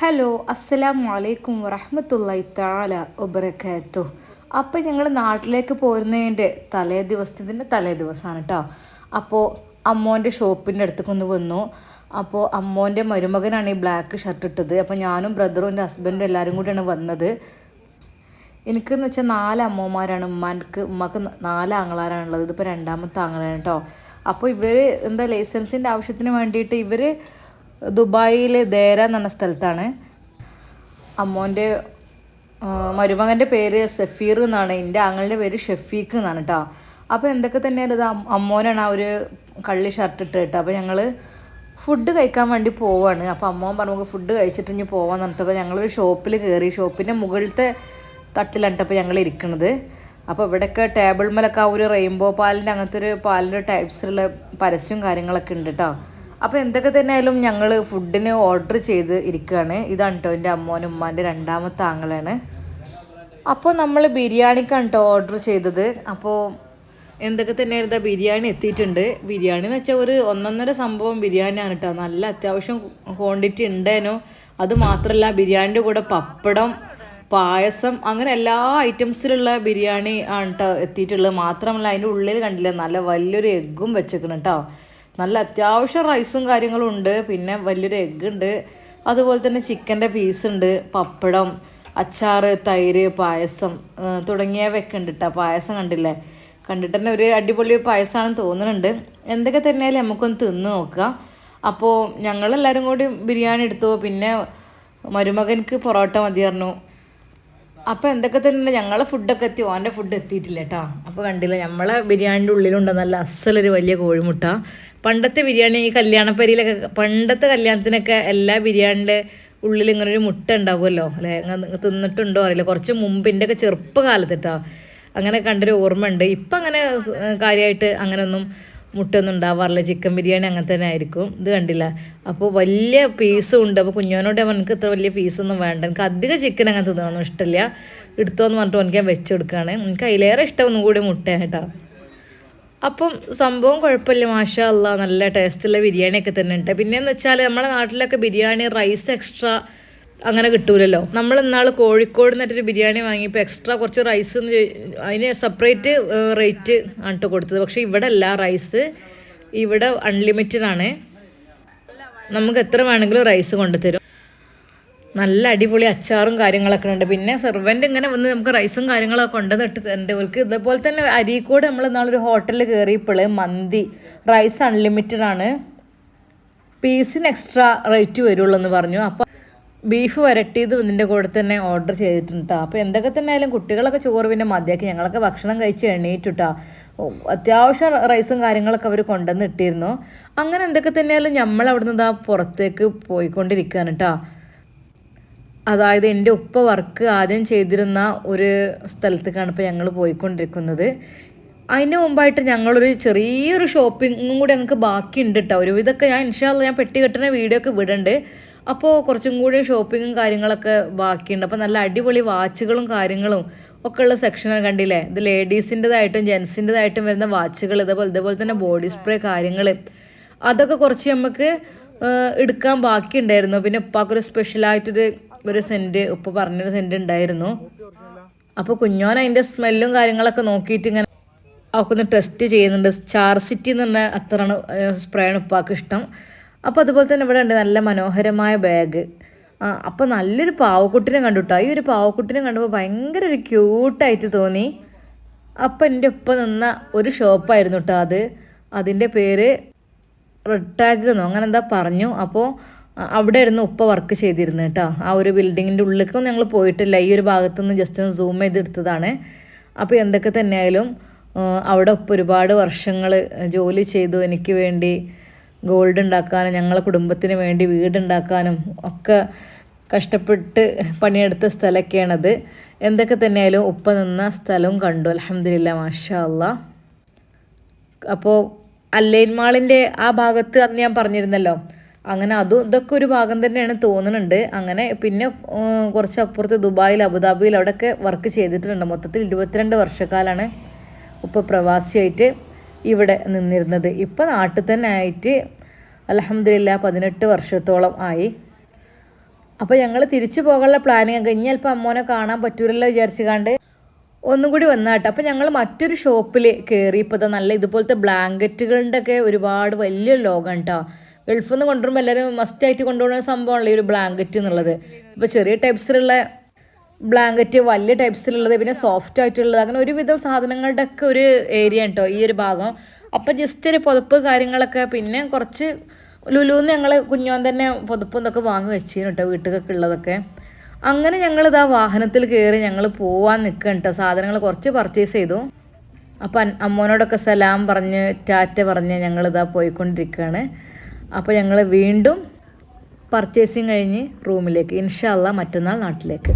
Hello അസ്സലാമു അലൈക്കും വറഹമത്തല്ലായി താല വബറകാത്തു അപ്പോൾ ഞങ്ങൾ നാട്ടിലേക്ക് പോരുന്നതിന്റെ തലേ ദിവസത്തിന്റെ തലേ ദിവസമാണ് കേട്ടോ അപ്പോൾ അമ്മോന്റെ ഷോപ്പിന്റെ അടുത്തേക്ക് ഒന്ന് വന്നു. അപ്പോൾ അമ്മോന്റെ മരുമകനാണ് ഈ ബ്ലാക്ക് ഷർട്ട് ഇട്ടത്. അപ്പോൾ ഞാനും ബ്രദറും എന്റെ ഹസ്ബൻഡും എല്ലാവരും കൂടിയാണ് വന്നത്. എനിക്കെന്ന് വെച്ചാൽ നാല് അമ്മമാരാണ് ഉമ്മാർക്ക് ഉമ്മക്ക് നാല് ആങ്ങളാരാണുള്ളത് ഇതിപ്പോൾ രണ്ടാമത്തെ ആങ്ങളാണ് കേട്ടോ അപ്പോൾ ഇവർ എന്താ ലൈസൻസിന്റെ ആവശ്യത്തിന് വേണ്ടിയിട്ട് ഇവർ ദുബായിൽ ദേര എന്ന് പറഞ്ഞ സ്ഥലത്താണ്. അമ്മോന്റെ മരുമകന്റെ പേര് സഫീർ എന്നാണ്. എന്റെ ആങ്ങളുടെ പേര് ഷഫീഖ് എന്നാണ് കേട്ടോ അപ്പോൾ എന്തൊക്കെ തന്നെയാണ് ഇത്? അമ്മോനാണ് ആ ഒരു കള്ളി ഷർട്ട് ഇട്ട് കേട്ടോ അപ്പോൾ ഞങ്ങൾ ഫുഡ് കഴിക്കാൻ വേണ്ടി പോവാണ്. അപ്പോൾ അമ്മോൻ പറഞ്ഞു നമുക്ക് ഫുഡ് കഴിച്ചിട്ട് ഇനി പോവാന്ന് പറഞ്ഞിട്ട്. ഞങ്ങളൊരു ഷോപ്പിൽ കയറി ഷോപ്പിന്റെ മുകളിലത്തെ തട്ടിലാണ് ട്ടോ ഇപ്പോൾ ഞങ്ങൾ ഇരിക്കുന്നത് അപ്പോൾ ഇവിടെയൊക്കെ ടേബിൾ മേലൊക്കെ ആ ഒരു റെയിൻബോ പാലിന്റെ അങ്ങനത്തെ ഒരു പാലിന്റെ ടൈപ്സിലുള്ള പരസ്യവും കാര്യങ്ങളൊക്കെ ഉണ്ട് കേട്ടോ അപ്പോൾ എന്തൊക്കെ തന്നെ ആയാലും ഞങ്ങൾ ഫുഡിന് ഓർഡർ ചെയ്ത് ഇരിക്കുകയാണ് ഇതാണ് കേട്ടോ എന്റെ അമ്മോനും ഉമ്മാന്റെ രണ്ടാമത്തെ ആങ്ങളാണ്. അപ്പോൾ നമ്മൾ ബിരിയാണിക്കാണ് കേട്ടോ ഓർഡർ ചെയ്തത്. അപ്പോൾ എന്തൊക്കെ തന്നെയായിരുന്നു ബിരിയാണി എത്തിയിട്ടുണ്ട്. ബിരിയാണി എന്ന് വെച്ചാൽ ഒരു ഒന്നൊന്നര സംഭവം ബിരിയാണിയാണ് കേട്ടോ നല്ല അത്യാവശ്യം ക്വാണ്ടിറ്റി ഉണ്ടേനോ. അത് മാത്രമല്ല ബിരിയാണിന്റെ കൂടെ പപ്പടം പായസം അങ്ങനെ എല്ലാ ഐറ്റംസിലുള്ള ബിരിയാണി ആണ് കേട്ടോ എത്തിയിട്ടുള്ളത്. മാത്രമല്ല അതിന്റെ ഉള്ളിൽ കണ്ടില്ല നല്ല വലിയൊരു എഗ്ഗും വെച്ചേക്കണം കേട്ടോ നല്ല അത്യാവശ്യം റൈസും കാര്യങ്ങളും ഉണ്ട്. പിന്നെ വലിയൊരു എഗ്ഗ് ഉണ്ട്. അതുപോലെ തന്നെ ചിക്കന്റെ പീസ് ഉണ്ട്. പപ്പടം അച്ചാറ് തൈര് പായസം തുടങ്ങിയവയൊക്കെ ഉണ്ട് കേട്ടോ പായസം കണ്ടില്ലേ? കണ്ടിട്ട് തന്നെ ഒരു അടിപൊളി പായസമാണെന്ന് തോന്നുന്നുണ്ട്. എന്തൊക്കെ തന്നെയാലും നമുക്കൊന്ന് തിന്ന് നോക്കുക അപ്പോൾ ഞങ്ങളെല്ലാവരും കൂടി ബിരിയാണി എടുത്തു. പിന്നെ മരുമകൻക്ക് പൊറോട്ട മതി പറഞ്ഞു. അപ്പോൾ എന്തൊക്കെ തന്നെ ഞങ്ങളെ ഫുഡൊക്കെ എത്തി. ഓന്റെ ഫുഡ് എത്തിയിട്ടില്ല കേട്ടോ അപ്പോൾ കണ്ടില്ല? നമ്മളെ ബിരിയാണിന്റെ ഉള്ളിലുണ്ട് നല്ല അസലൊരു വലിയ കോഴിമുട്ട. പണ്ടത്തെ ബിരിയാണി ഈ കല്യാണപ്പരിയിലൊക്കെ പണ്ടത്തെ കല്യാണത്തിനൊക്കെ എല്ലാ ബിരിയാണിന്റെ ഉള്ളിൽ ഇങ്ങനെ ഒരു മുട്ട ഉണ്ടാവുമല്ലോ അല്ലേ? തിന്നിട്ടുണ്ടോ അറിയില്ല. കുറച്ച് മുമ്പ് എന്റെ ഒക്കെ ചെറുപ്പകാലത്തിട്ടോ അങ്ങനെ കണ്ടൊരു ഓർമ്മ ഉണ്ട് ഇപ്പം അങ്ങനെ കാര്യമായിട്ട് അങ്ങനെയൊന്നും മുട്ടൊന്നും ഉണ്ടാവാറില്ല. ചിക്കൻ ബിരിയാണി അങ്ങനെ തന്നെ ആയിരിക്കും. ഇത് കണ്ടില്ല. അപ്പോൾ വലിയ പീസും ഉണ്ട്. അപ്പോൾ കുഞ്ഞോനോട് അവനക്ക് ഇത്ര വലിയ പീസൊന്നും വേണ്ട. എനിക്ക് അധികം ചിക്കൻ അങ്ങനെ തിന്നണമെന്നും ഇഷ്ടമില്ല. എടുത്തോന്ന് പറഞ്ഞിട്ട് എനിക്ക് ഞാൻ വെച്ചെടുക്കുകയാണ് എനിക്ക് അതിലേറെ ഇഷ്ടം ഒന്നും കൂടി മുട്ടയാണ് കേട്ടോ. അപ്പം സംഭവം കുഴപ്പമില്ല മാഷാ അല്ല. നല്ല ടേസ്റ്റുള്ള ബിരിയാണിയൊക്കെ തന്നെ ഉണ്ട്. പിന്നെയെന്ന് വെച്ചാൽ നമ്മുടെ നാട്ടിലൊക്കെ ബിരിയാണി റൈസ് എക്സ്ട്രാ അങ്ങനെ കിട്ടൂലല്ലോ. നമ്മൾ ഇന്നാൾ കോഴിക്കോട് നിന്നൊരു ബിരിയാണി വാങ്ങിയപ്പോൾ എക്സ്ട്രാ കുറച്ച് റൈസ് അതിന് സെപ്പറേറ്റ് റേറ്റ് ആണ് കൊടുത്തത്. പക്ഷേ ഇവിടെ അല്ല റൈസ് ഇവിടെ അൺലിമിറ്റഡ് ആണ് നമുക്ക് എത്ര വേണമെങ്കിലും റൈസ് കൊണ്ടുതരും. നല്ല അടിപൊളി അച്ചാറും കാര്യങ്ങളൊക്കെ ഉണ്ട്. പിന്നെ സെർവന്റ് ഇങ്ങനെ വന്ന് നമുക്ക് റൈസും കാര്യങ്ങളൊക്കെ കൊണ്ടുവന്നിട്ട് തന്നെ ഇവർക്ക് ഇതേപോലെ തന്നെ അരീക്കോട് നമ്മൾ നാളൊരു ഹോട്ടലിൽ കയറിയപ്പോൾ മന്തി റൈസ് അൺലിമിറ്റഡ് ആണ്. പീസിന് എക്സ്ട്രാ റേറ്റ് വരുള്ളൂ എന്ന് പറഞ്ഞു. അപ്പോൾ ബീഫ് വരട്ടിയത് ഇതിന്റെ കൂടെ തന്നെ ഓർഡർ ചെയ്തിട്ടുണ്ട് അപ്പോൾ എന്തൊക്കെ തന്നെ ആയാലും കുട്ടികളൊക്കെ ചോറ് പിന്നെ മതിയാക്കി. ഞങ്ങളൊക്കെ ഭക്ഷണം കഴിച്ച് എണീറ്റുട്ടാ അത്യാവശ്യം റൈസും കാര്യങ്ങളൊക്കെ അവർ കൊണ്ടുവന്ന് ഇട്ടിരുന്നു. അങ്ങനെ എന്തൊക്കെ തന്നെയാലും നമ്മൾ അവിടുന്ന് ഇതാ പുറത്തേക്ക് പോയിക്കൊണ്ടിരിക്കുകയാണ് കേട്ടോ അതായത് എന്റെ ഉപ്പ വർക്ക് ആദ്യം ചെയ്തിരുന്ന ഒരു സ്ഥലത്തേക്കാണ് ഇപ്പോൾ ഞങ്ങൾ പോയിക്കൊണ്ടിരിക്കുന്നത്. അതിന് മുമ്പായിട്ട് ഞങ്ങളൊരു ചെറിയൊരു ഷോപ്പിങ്ങും കൂടി ഞങ്ങൾക്ക് ബാക്കിയുണ്ട് കേട്ടോ ഒരു ഇതൊക്കെ ഞാൻ ഇൻഷാല്ല ഞാൻ പെട്ടി കെട്ടുന്ന വീഡിയോ ഒക്കെ വിടുന്നുണ്ട് അപ്പോൾ കുറച്ചും കൂടി ഷോപ്പിങ്ങും കാര്യങ്ങളൊക്കെ ബാക്കിയുണ്ട്. അപ്പോൾ നല്ല അടിപൊളി വാച്ചുകളും കാര്യങ്ങളും ഒക്കെ ഉള്ള സെക്ഷനാണ് കണ്ടില്ലേ? ഇത് ലേഡീസിന്റെതായിട്ടും ജെൻസിന്റെതായിട്ടും വരുന്ന വാച്ചുകൾ ഇതേപോലെ ഇതേപോലെ തന്നെ ബോഡി സ്പ്രേ കാര്യങ്ങൾ. അതൊക്കെ കുറച്ച് നമുക്ക് എടുക്കാൻ ബാക്കിയുണ്ടായിരുന്നു. പിന്നെ ഉപ്പാക്കൊരു സ്പെഷ്യലായിട്ടൊരു ഒരു സെന്റ് ഉപ്പ പറഞ്ഞൊരു സെന്റ് ഉണ്ടായിരുന്നു. അപ്പോൾ കുഞ്ഞോൻ അതിന്റെ സ്മെല്ലും കാര്യങ്ങളൊക്കെ നോക്കിയിട്ട് ഇങ്ങനെ അവക്കൊന്ന് ടെസ്റ്റ് ചെയ്യുന്നുണ്ട്. സ്റ്റാർ സിറ്റി എന്ന് പറഞ്ഞ അത്രയാണ് സ്പ്രേയാണ് ഉപ്പാക്ക് ഇഷ്ടം. അപ്പോൾ അതുപോലെ തന്നെ ഇവിടെ ഉണ്ട് നല്ല മനോഹരമായ ബാഗ് അപ്പോൾ നല്ലൊരു പാവക്കുട്ടിനെ കണ്ടുട്ടോ. ഈ ഒരു പാവക്കുട്ടിനെ കണ്ടപ്പോൾ ഭയങ്കര ഒരു ക്യൂട്ടായിട്ട് തോന്നി. അപ്പം എന്റെ ഒപ്പം നിന്ന ഒരു ഷോപ്പായിരുന്നു കേട്ടോ അത്. അതിന്റെ പേര് റെഡ് ടാഗ് എന്നോ അങ്ങനെ എന്താ പറഞ്ഞു. അപ്പോൾ അവിടെ ആയിരുന്നു ഉപ്പ വർക്ക് ചെയ്തിരുന്നത് കേട്ടോ. ആ ഒരു ബിൽഡിങ്ങിന്റെ ഉള്ളിലേക്കൊന്നും ഞങ്ങൾ പോയിട്ടില്ല. ഈ ഒരു ഭാഗത്തുനിന്ന് ജസ്റ്റ് ഒന്ന് സൂം ചെയ്തെടുത്തതാണ്. അപ്പോൾ എന്തൊക്കെ തന്നെയായാലും അവിടെ ഉപ്പ ഒരുപാട് വർഷങ്ങൾ ജോലി ചെയ്തു. എനിക്ക് വേണ്ടി ഗോൾഡ് ഉണ്ടാക്കാനും ഞങ്ങളെ കുടുംബത്തിന് വേണ്ടി വീടുണ്ടാക്കാനും ഒക്കെ കഷ്ടപ്പെട്ട് പണിയെടുത്ത സ്ഥലമൊക്കെയാണത് എന്തൊക്കെ തന്നെയായാലും ഉപ്പ നിന്ന സ്ഥലവും കണ്ടു. അലഹമില്ല മാഷാ അപ്പോൾ അല്ലൈൻ മാളിന്റെ ആ ഭാഗത്ത് അന്ന് ഞാൻ പറഞ്ഞിരുന്നല്ലോ അങ്ങനെ അതും ഇതൊക്കെ ഒരു ഭാഗം തന്നെയാണ് തോന്നുന്നുണ്ട്. അങ്ങനെ പിന്നെ കുറച്ച് അപ്പുറത്ത് ദുബായിൽ അബുദാബിയിൽ അവിടെയൊക്കെ വർക്ക് ചെയ്തിട്ടുണ്ട്. മൊത്തത്തിൽ ഇരുപത്തിരണ്ട് വർഷക്കാലാണ് ഇപ്പോൾ പ്രവാസിയായിട്ട് ഇവിടെ നിന്നിരുന്നത്. ഇപ്പോൾ നാട്ടിൽ തന്നെ ആയിട്ട് അലഹമില്ല പതിനെട്ട് വർഷത്തോളം ആയി. അപ്പോൾ ഞങ്ങൾ തിരിച്ചു പോകാനുള്ള പ്ലാനിങ് ഒക്കെ ചിലപ്പോൾ അമ്മോനെ കാണാൻ പറ്റൂലല്ലോ വിചാരിച്ചു കണ്ട് ഒന്നും കൂടി വന്നാട്ടെ. അപ്പോൾ ഞങ്ങൾ മറ്റൊരു ഷോപ്പിൽ കയറി ഇപ്പോൾ നല്ല ഇതുപോലത്തെ ബ്ലാങ്കറ്റുകളുടെ ഒക്കെ ഒരുപാട് വലിയ ലോകം കേട്ടോ ഗൾഫിൽ നിന്ന് കൊണ്ടുവരുമ്പോൾ എല്ലാവരും മസ്റ്റായിട്ട് കൊണ്ടുപോകുന്ന സംഭവമാണല്ലോ ഈ ഒരു ബ്ലാങ്കറ്റ് എന്നുള്ളത്. ഇപ്പോൾ ചെറിയ ടൈപ്സിലുള്ള ബ്ലാങ്കറ്റ് വലിയ ടൈപ്സിലുള്ളത് പിന്നെ സോഫ്റ്റ് ആയിട്ടുള്ളത് അങ്ങനെ ഒരുവിധം സാധനങ്ങളുടെ ഒക്കെ ഒരു ഏരിയ കേട്ടോ ഈ ഒരു ഭാഗം. അപ്പം ജസ്റ്റ് ഒരു പുതപ്പ് കാര്യങ്ങളൊക്കെ പിന്നെ കുറച്ച് ലുലുന്ന് ഞങ്ങൾ കുഞ്ഞോൻ തന്നെ പുതപ്പ് ഇതൊക്കെ വാങ്ങി വെച്ചിരുന്നു കേട്ടോ വീട്ടിലൊക്കെ ഉള്ളതൊക്കെ. അങ്ങനെ ഞങ്ങളിതാ വാഹനത്തിൽ കയറി ഞങ്ങൾ പോവാൻ നിൽക്കണം കേട്ടോ സാധനങ്ങൾ കുറച്ച് പർച്ചേസ് ചെയ്തു. അപ്പം അമ്മോനോടൊക്കെ സലാം പറഞ്ഞ് ടാറ്റ പറഞ്ഞ് ഞങ്ങളിതാ പോയിക്കൊണ്ടിരിക്കുകയാണ് അപ്പോൾ ഞങ്ങൾ വീണ്ടും പർച്ചേസിങ് കഴിഞ്ഞ് റൂമിലേക്ക് ഇൻഷാല്ല മറ്റന്നാൾ നാട്ടിലേക്ക്.